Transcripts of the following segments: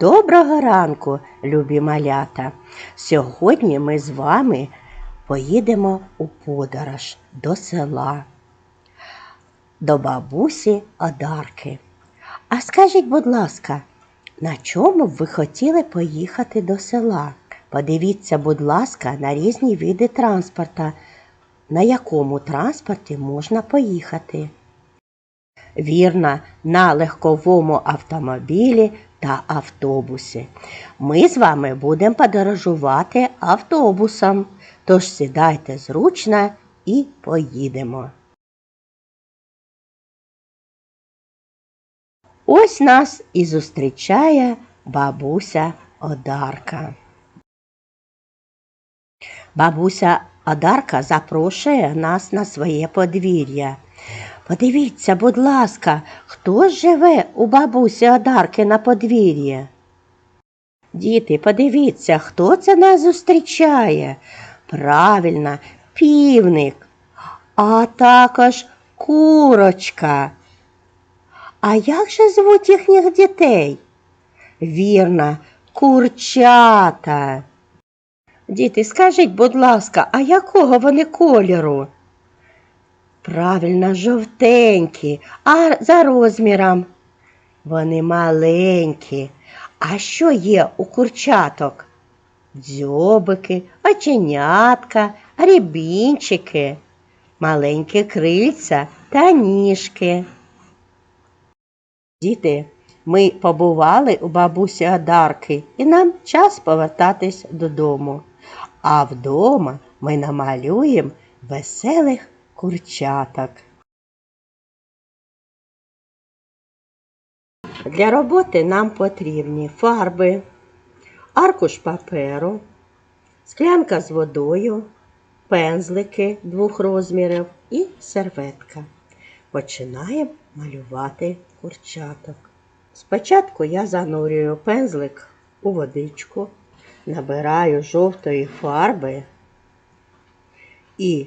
Доброго ранку, любі малята! Сьогодні ми з вами поїдемо у подорож до села, до бабусі Одарки. А скажіть, будь ласка, на чому б ви хотіли поїхати до села? Подивіться, будь ласка, на різні види транспорта, на якому транспорті можна поїхати. Вірно, на легковому автомобілі та автобусі. Ми з вами будемо подорожувати автобусом. Тож сідайте зручно і поїдемо. Ось нас і зустрічає бабуся Одарка. Бабуся Одарка запрошує нас на своє подвір'я. Подивіться, будь ласка, хто живе у бабусі Одарки на подвір'ї? Діти, подивіться, хто це нас зустрічає? Правильно, півник, а також курочка. А як же звуть їхніх дітей? Вірно, курчата. Діти, скажіть, будь ласка, а якого вони кольору? Правильно, жовтенькі, а за розміром. Вони маленькі. А що є у курчаток? Дзьобики, оченятка, рібінчики, маленькі крильця та ніжки. Діти, ми побували у бабусі Адарки і нам час повертатись додому. А вдома ми намалюємо веселих курчаток. Для роботи нам потрібні фарби, аркуш паперу, склянка з водою, пензлики двох розмірів і серветка. Починаємо малювати курчаток. Спочатку я занурюю пензлик у водичку, набираю жовтої фарби і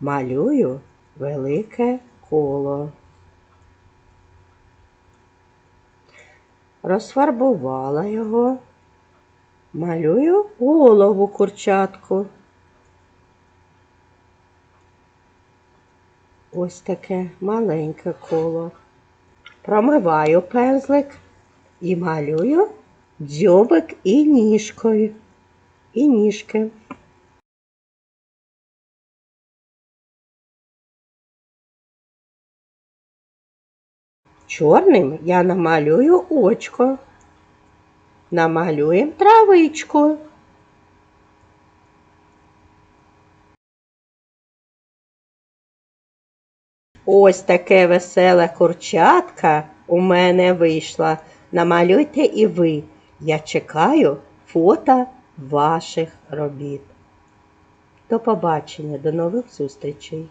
малюю велике коло. Розфарбувала його, малюю голову курчатку. Ось таке маленьке коло. Промиваю пензлик і малюю дзьобик і ніжкою. І ніжки. Чорним я намалюю очко. Намалюємо травичку. Ось таке веселе курчатка у мене вийшла. Намалюйте і ви. Я чекаю фото ваших робіт. До побачення, до нових зустрічей!